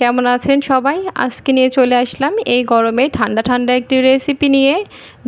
কেমন আছেন সবাই? আজকে নিয়ে চলে আসলাম এই গরমে ঠান্ডা ঠান্ডা একটি রেসিপি নিয়ে।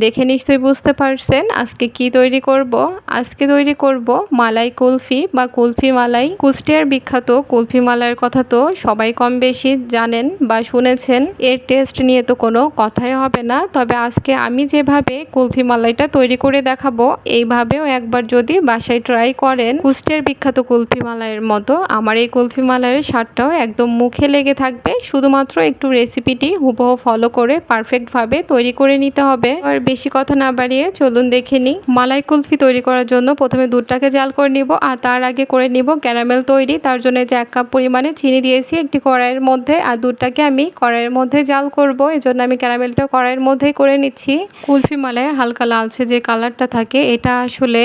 দেখে নিশ্চয়ই বুঝতে পারছেন আজকে কি তৈরি করব। আজকে তৈরি করব মালাই কুলফি বা কুলফি মালাই। কুষ্টিয়ার বিখ্যাত কুলফি মালাইয়ের কথা তো সবাই কম বেশি জানেন বা শুনেছেন। এর টেস্ট নিয়ে তো কোনো কথাই হবে না। তবে আজকে আমি যেভাবে কুলফি মালাইটা তৈরি করে দেখাবো, এইভাবেও একবার যদি বাসায় ট্রাই করেন, কুষ্টিয়ার বিখ্যাত কুলফি মালাইয়ের মতো, আমার এই কুলফি মালাইয়ের স্বাদটাও একদম মুখে লেগে থাকবে। শুধুমাত্র একটু রেসিপিটি হুবহু ফলো করে পারফেক্টভাবে তৈরি করে নিতে হবে। আর বেশি কথা না বাড়িয়ে চলুন দেখে নিই। মালাই কুলফি তৈরি করার জন্য প্রথমে দুধটাকে জাল করে নিব আর তার আগে করে নিব ক্যারামেল তৈরি। তার জন্য যে এক কাপ পরিমাণে চিনি দিয়েছি একটি কড়াইয়ের মধ্যে আর দুধটাকে আমি কড়াইয়ের মধ্যে জাল করব। এই জন্য আমি ক্যারামেলটা কড়াইয়ের মধ্যেই করে নিচ্ছি। কুলফি মালায় হালকা লালচে যে কালারটা থাকে, এটা আসলে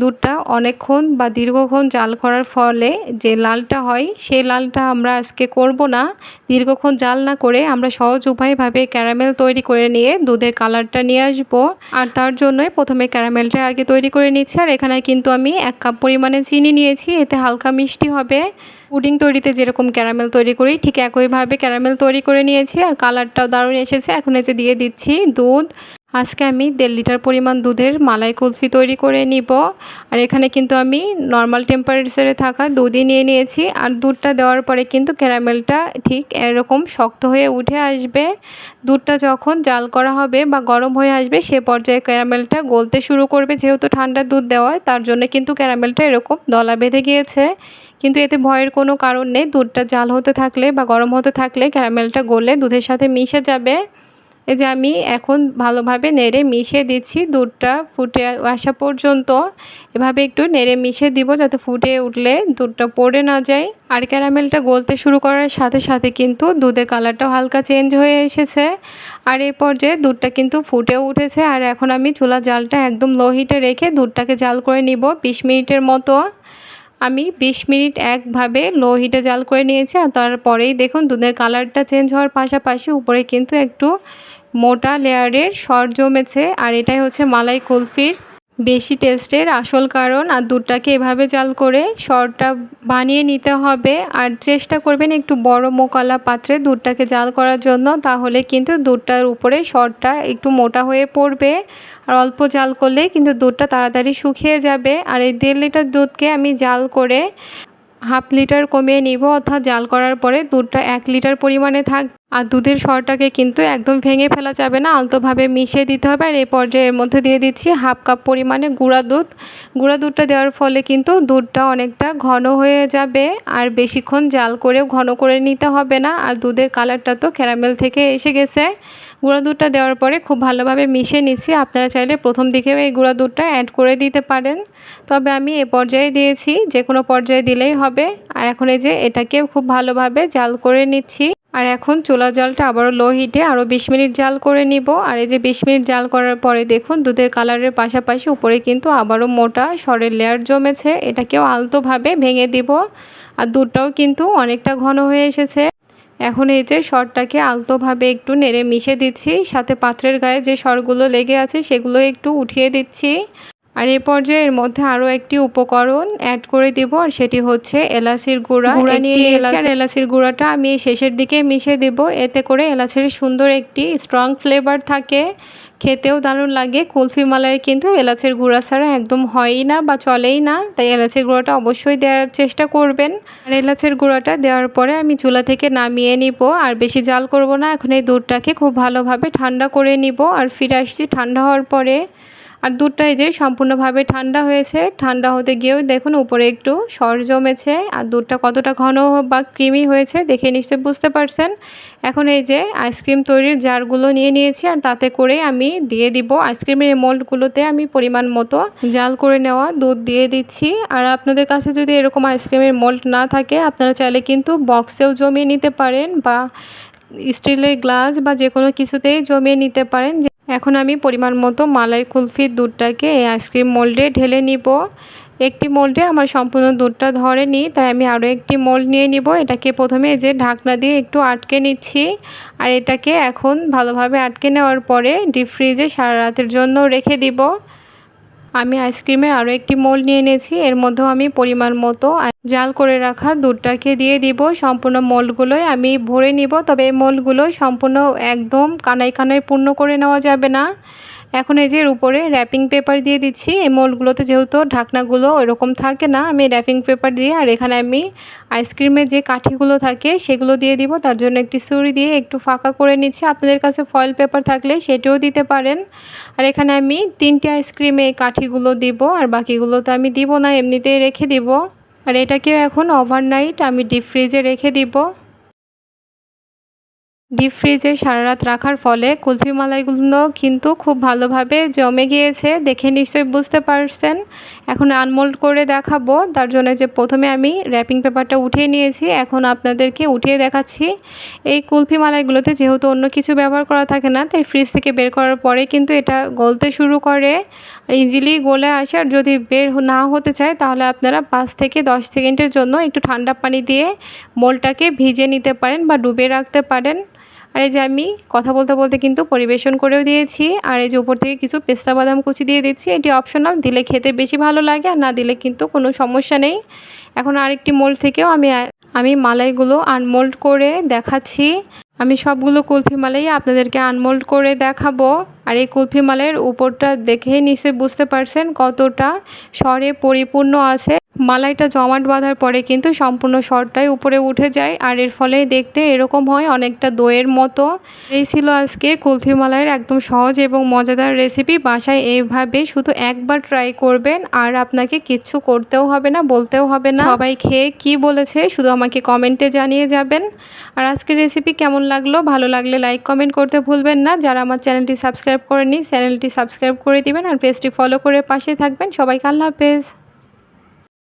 দুধটা অনেকক্ষণ বা দীর্ঘক্ষণ জাল করার ফলে যে লালটা হয়, সেই লালটা আমরা আজকে করব না। দীর্ঘক্ষণ জাল না করে আমরা সহজ উপায়ভাবে ক্যারামেল তৈরি করে নিয়ে দুধের কালারটা নিয়ে আসব। আর তার জন্যই প্রথমে ক্যারামেলটা আগে তৈরি করে নিচ্ছি। আর এখানে কিন্তু আমি এক কাপ পরিমাণে চিনি নিয়েছি, এতে হালকা মিষ্টি হবে। পুডিং তৈরিতে যেরকম ক্যারামেল তৈরি করি, ঠিক একইভাবে ক্যারামেল তৈরি করে নিয়েছি। আর কালারটাও দারুণ এসেছে। এখন এসে দিয়ে দিচ্ছি দুধ। আজকে আমি দেড় লিটার পরিমাণ দুধের মালাই কুলফি তৈরি করে নিব। আর এখানে কিন্তু আমি নর্মাল টেম্পারেচারে থাকা দুধই নিয়ে নিয়েছি। আর দুধটা দেওয়ার পরে কিন্তু ক্যারামেলটা ঠিক এরকম শক্ত হয়ে উঠে আসবে। দুধটা যখন জাল করা হবে বা গরম হয়ে আসবে, সে পর্যায়ে ক্যারামেলটা গলতে শুরু করবে। যেহেতু ঠান্ডা দুধ দেওয়া, তার জন্য কিন্তু ক্যারামেলটা এরকম দলা বেঁধে গিয়েছে। কিন্তু এতে ভয়ের কোনো কারণ নেই। দুধটা জাল হতে থাকলে বা গরম হতে থাকলে ক্যারামেলটা গলে দুধের সাথে মিশে যাবে। এই যে আমি এখন ভালোভাবে নেড়ে মিশিয়ে দিচ্ছি, দুধটা ফুটে আসা পর্যন্ত। এভাবে একটু নেড়ে মিশিয়ে দিব যাতে ফুটে উঠলে দুধটা পড়ে না যায়। আর ক্যারামেলটা গলতে শুরু করার সাথে সাথে কিন্তু দুধের কালারটাও হালকা চেঞ্জ হয়ে এসেছে। আর এই পর্যায়ে দুধটা কিন্তু ফুটেও উঠেছে। আর এখন আমি চুলা জালটা একদম লো হিটে রেখে দুধটাকে জাল করে নিব বিশ মিনিটের মতো। আমি ২০ মিনিট একভাবে লো হিটে জাল করে নিয়েছি। আর তারপরেই দেখুন দুধের কালারটা চেঞ্জ হওয়ার পাশাপাশি উপরে কিন্তু একটু মোটা লেয়ারের সর জমেছে, আর এটাই হচ্ছে মালাই কুলফির বেশি টেস্টের আসল কারণ। আর দুধটাকে এভাবে জাল করে সরটা বানিয়ে নিতে হবে। আর চেষ্টা করবেন একটু বড় মোকালা পাত্রে দুধটাকে জাল করার জন্য, তাহলে কিন্তু দুধটার উপরে সরটা একটু মোটা হয়ে পড়বে। আর অল্প জাল করলে কিন্তু দুধটা তাড়াতাড়ি শুকিয়ে যাবে। আর এই দেড় লিটার দুধকে আমি জাল করে হাফ লিটার কমিয়ে নিব, অর্থাৎ জাল করার পরে দুধটা এক লিটার পরিমাণে থাক আর দুধের সরটাকে কিন্তু একদম ভেঙে ফেলা যাবে না, আলতোভাবে মিশিয়ে দিতে হবে। আর এই পর্যায়ে এর মধ্যে দিয়ে দিচ্ছি হাফ কাপ পরিমাণে গুঁড়া দুধ। গুঁড়া দুধটা দেওয়ার ফলে কিন্তু দুধটা অনেকটা ঘন হয়ে যাবে আর বেশিক্ষণ জাল করেও ঘন করে নিতে হবে না। আর দুধের কালারটা তো ক্যারামেল থেকে এসে গেছে। গুঁড়া দুধটা দেওয়ার পরে খুব ভালোভাবে মিশিয়ে নিচ্ছি। আপনারা চাইলে প্রথম দিকেও এই গুঁড়া দুধটা অ্যাড করে দিতে পারেন। তবে আমি এ পর্যায়ে দিয়েছি যে কোনো পর্যায়ে দিলেই হবে। আর এখন এই যে এটাকে খুব ভালোভাবে জাল করে নিচ্ছি। আর এখন চুলা জালটা আবারও লো হিটে আরও বিশ মিনিট জাল করে নিব। আর এই যে বিশ মিনিট জাল করার পরে দেখুন দুধের কালারের পাশাপাশি উপরে কিন্তু আবারও মোটা সরের লেয়ার জমেছে। এটাকেও আলতোভাবে ভেঙে দিব। আর দুধটাও কিন্তু অনেকটা ঘন হয়ে এসেছে। এখন এই যে সরটাকে আলতোভাবে একটু নেড়ে মিশে দিচ্ছি। সাথে পাত্রের গায়ে যে সরগুলো লেগে আছে সেগুলো একটু উঠিয়ে দিচ্ছি। আর এই পর্যায়ে এর মধ্যে আরও একটি উপকরণ অ্যাড করে দিব আর সেটি হচ্ছে এলাচির গুঁড়া। গুঁড়া নিয়ে আর এলাচির গুঁড়াটা আমি শেষের দিকে মিশে দেব এতে করে এলাচের সুন্দর একটি স্ট্রং ফ্লেভার থাকে। খেতেও দারুণ লাগে কুলফি মালাইয়ের কিন্তু এলাচের গুঁড়া ছাড়া একদম হয়ই না বা চলেই না তাই এলাচের গুঁড়াটা অবশ্যই দেওয়ার চেষ্টা করবেন। আর এলাচের গুঁড়াটা দেওয়ার পরে আমি চুলা থেকে নামিয়ে নিব আর বেশি জাল করব না এখন এই দুধটাকে খুব ভালোভাবে ঠান্ডা করে নিব আর ফিরে আসছি ঠান্ডা হওয়ার পরে। আর দুধটা এই যে সম্পূর্ণভাবে ঠান্ডা হয়েছে। ঠান্ডা হতে গিয়েও দেখুন উপরে একটু সর জমেছে। আর দুধটা কতটা ঘন বা ক্রিমি হয়েছে দেখে নিশ্চয়ই বুঝতে পারছেন। এখন এই যে আইসক্রিম তৈরির জারগুলো নিয়ে নিয়েছি আর তাতে করে আমি দিয়ে দিব আইসক্রিমের মোল্ডগুলোতে আমি পরিমাণ মতো জাল করে নেওয়া দুধ দিয়ে দিচ্ছি। আর আপনাদের কাছে যদি এরকম আইসক্রিমের মোল্ড না থাকে আপনারা চাইলে কিন্তু বক্সেও জমিয়ে নিতে পারেন বা স্টিলের গ্লাস বা যে কোনো কিছুতেই জমিয়ে নিতে পারেন। এখন আমি পরিমাণ মতো মালাই কুলফির দুধটাকে এই আইসক্রিম মোল্ডে ঢেলে নিব। একটি মোল্ডে আমার সম্পূর্ণ দুধটা ধরেনি তাই আমি আরও একটি মোল্ড নিয়ে নিব। এটাকে প্রথমে যে ঢাকনা দিয়ে একটু আটকে নিচ্ছি। আর এটাকে এখন ভালোভাবে আটকে নেওয়ার পরে ডিপ ফ্রিজে সারা রাতের জন্য রেখে দিব। আমি আইসক্রিমে আরও একটি মোল নিয়ে নিয়েছি এর মধ্যেও আমি পরিমাণ মতো জাল করে রাখা দুধটাকে দিয়ে দিব। সম্পূর্ণ মোলগুলোই আমি ভরে নিব। তবে এই মোলগুলো সম্পূর্ণ একদম কানাই কানাই পূর্ণ করে নেওয়া যাবে না। এখন এই যে উপরে র্যাপিং পেপার দিয়ে দিচ্ছি, এই মোলগুলোতে যেহেতু ঢাকনাগুলো ওইরকম থাকে না, আমি র্যাপিং পেপার দিয়ে আর এখানে আমি আইসক্রিমের যে কাঠিগুলো থাকে সেগুলো দিয়ে দিব, তার জন্য একটি ছুরি দিয়ে একটু ফাঁকা করে নিচ্ছি। আপনাদের কাছে ফয়েল পেপার থাকলে সেটিও দিতে পারেন। আর এখানে আমি তিনটে আইসক্রিমে এই কাঠিগুলো দিব, আর বাকিগুলো তো আমি দিব না, এমনিতেই রেখে দিব। আর এটাকেও এখন ওভারনাইট আমি ডিপ ফ্রিজে রেখে দিব। ডিপ ফ্রিজে সারা রাত রাখার ফলে কুলফি মালাইগুলো কিন্তু খুব ভালোভাবে জমে গিয়েছে দেখে নিশ্চয়ই বুঝতে পারছেন। এখন আনমোল্ড করে দেখাবো। তার জন্য যে প্রথমে আমি র্যাপিং পেপারটা উঠিয়ে নিয়েছি, এখন আপনাদেরকে উঠিয়ে দেখাচ্ছি। এই কুলফি মালাইগুলোতে যেহেতু অন্য কিছু ব্যবহার করা থাকে না, তাই ফ্রিজ থেকে বের করার পরে কিন্তু এটা গলতে শুরু করে। ইজিলি গলে আসে, আর যদি বের না হতে চায়, তাহলে আপনারা পাঁচ থেকে দশ সেকেন্ডের জন্য একটু ঠান্ডা পানি দিয়ে মোলটাকে ভিজে নিতে পারেন বা ডুবে রাখতে পারেন। আর এই যে আমি কথা বলতে বলতে কিন্তু পরিবেশন করেও দিয়েছি, আর এই যে উপর থেকে কিছু পেস্তা বাদাম কুচি দিয়ে দিচ্ছি, এটি অপশনাল দিলে খেতে বেশি ভালো লাগে আর না দিলে কিন্তু কোনো সমস্যা নেই। এখন আরেকটি মোল্ড থেকেও আমি আমি মালাইগুলো আনমোল্ড করে দেখাচ্ছি। আমি সবগুলো কুলফি মালাই আপনাদেরকে আনমোল্ড করে দেখাবো, আর এই কুলফি মালাইয়ের উপরটা দেখেই নিশ্চয়ই বুঝতে পারছেন কতটা স্বরে পরিপূর্ণ আছে। মালাইটা জমাট বাঁধার পরে কিন্তু সম্পূর্ণ শরটাই উপরে উঠে যায় আর এর ফলে দেখতে এরকম হয় অনেকটা দইয়ের মতো। এই ছিল আজকে কুলফি মালাইয়ের একদম সহজ এবং মজাদার রেসিপি বাসায় এইভাবে শুধু একবার ট্রাই করবেন আর আপনাকে কিচ্ছু করতেও হবে না, বলতেও হবে না। সবাই খেয়ে কি বলেছে শুধু আমাকে কমেন্টে জানিয়ে যাবেন। আর আজকের রেসিপি কেমন লাগল? ভালো লাগলে লাইক কমেন্ট করতে ভুলবেন না। যারা আমার চ্যানেলটি সাবস্ক্রাইব করেনি চ্যানেলটি সাবস্ক্রাইব করে দিবেন আর পেজটি ফলো করে পাশে থাকবেন। সবাইকে আল্লাহ হাফেজ।